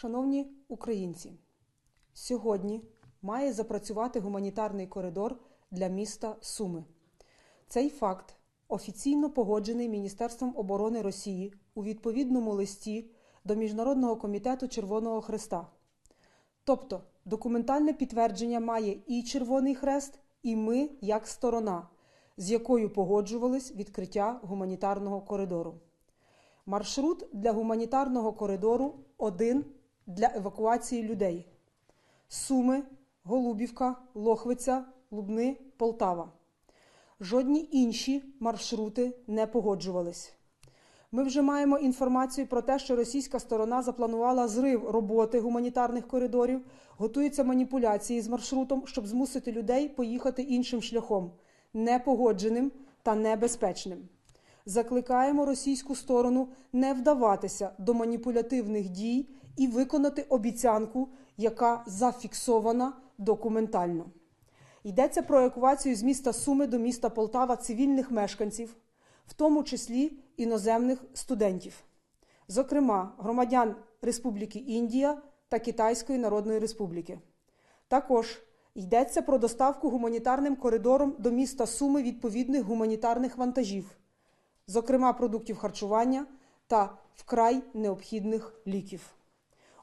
Шановні українці, сьогодні має запрацювати гуманітарний коридор для міста Суми. Цей факт офіційно погоджений Міністерством оборони Росії у відповідному листі до Міжнародного комітету Червоного Хреста. Тобто документальне підтвердження має і Червоний Хрест, і ми як сторона, з якою погоджувались відкриття гуманітарного коридору. Маршрут для гуманітарного коридору один для евакуації людей: Суми, Голубівка, Лохвиця, Лубни, Полтава. Жодні інші маршрути не погоджувались. Ми вже маємо інформацію про те, що російська сторона запланувала зрив роботи гуманітарних коридорів, готуються маніпуляції з маршрутом, щоб змусити людей поїхати іншим шляхом, непогодженим та небезпечним. Закликаємо російську сторону не вдаватися до маніпулятивних дій і виконати обіцянку, яка зафіксована документально. Йдеться про евакуацію з міста Суми до міста Полтава цивільних мешканців, в тому числі іноземних студентів, зокрема громадян Республіки Індія та Китайської Народної Республіки. Також йдеться про доставку гуманітарним коридором до міста Суми відповідних гуманітарних вантажів, зокрема продуктів харчування та вкрай необхідних ліків.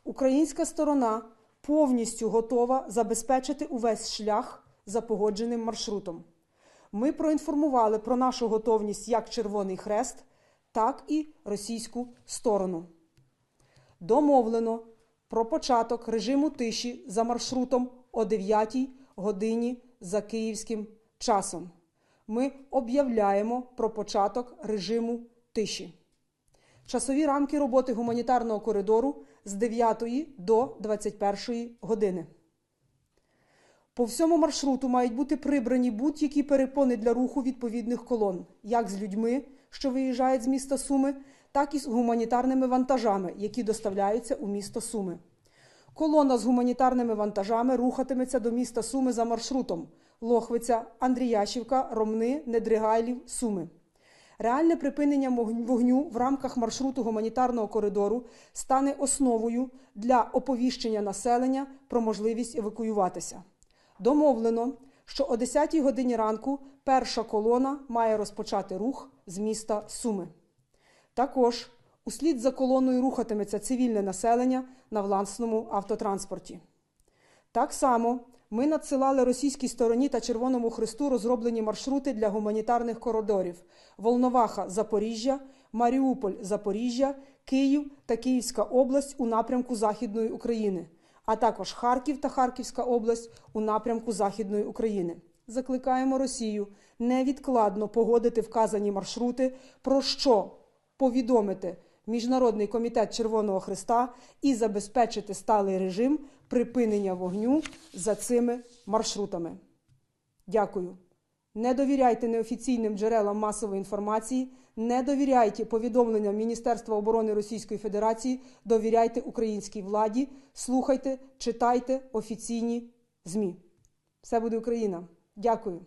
Українська сторона повністю готова забезпечити увесь шлях за погодженим маршрутом. Ми проінформували про нашу готовність як Червоний Хрест, так і російську сторону. Домовлено про початок режиму тиші за маршрутом о 9 годині за київським часом. Ми об'являємо про початок режиму тиші. Часові рамки роботи гуманітарного коридору з 9 до 21 години. По всьому маршруту мають бути прибрані будь-які перепони для руху відповідних колон, як з людьми, що виїжджають з міста Суми, так і з гуманітарними вантажами, які доставляються у місто Суми. Колона з гуманітарними вантажами рухатиметься до міста Суми за маршрутом Лохвиця, Андріяшівка, Ромни, Недригайлів, Суми. Реальне припинення вогню в рамках маршруту гуманітарного коридору стане основою для оповіщення населення про можливість евакуюватися. Домовлено, що о 10 годині ранку перша колона має розпочати рух з міста Суми. Також услід за колоною рухатиметься цивільне населення на власному автотранспорті. Так само ми надсилали російській стороні та Червоному Христу розроблені маршрути для гуманітарних коридорів: Волноваха, Запоріжжя, Маріуполь, Запоріжжя, Київ та Київська область у напрямку Західної України, а також Харків та Харківська область у напрямку Західної України. Закликаємо Росію невідкладно погодити вказані маршрути, про що повідомити Міжнародний комітет Червоного Христа і забезпечити сталий режим припинення вогню за цими маршрутами. Дякую. Не довіряйте неофіційним джерелам масової інформації, не довіряйте повідомленням Міністерства оборони Російської Федерації, довіряйте українській владі, слухайте, читайте офіційні ЗМІ. Все буде Україна. Дякую.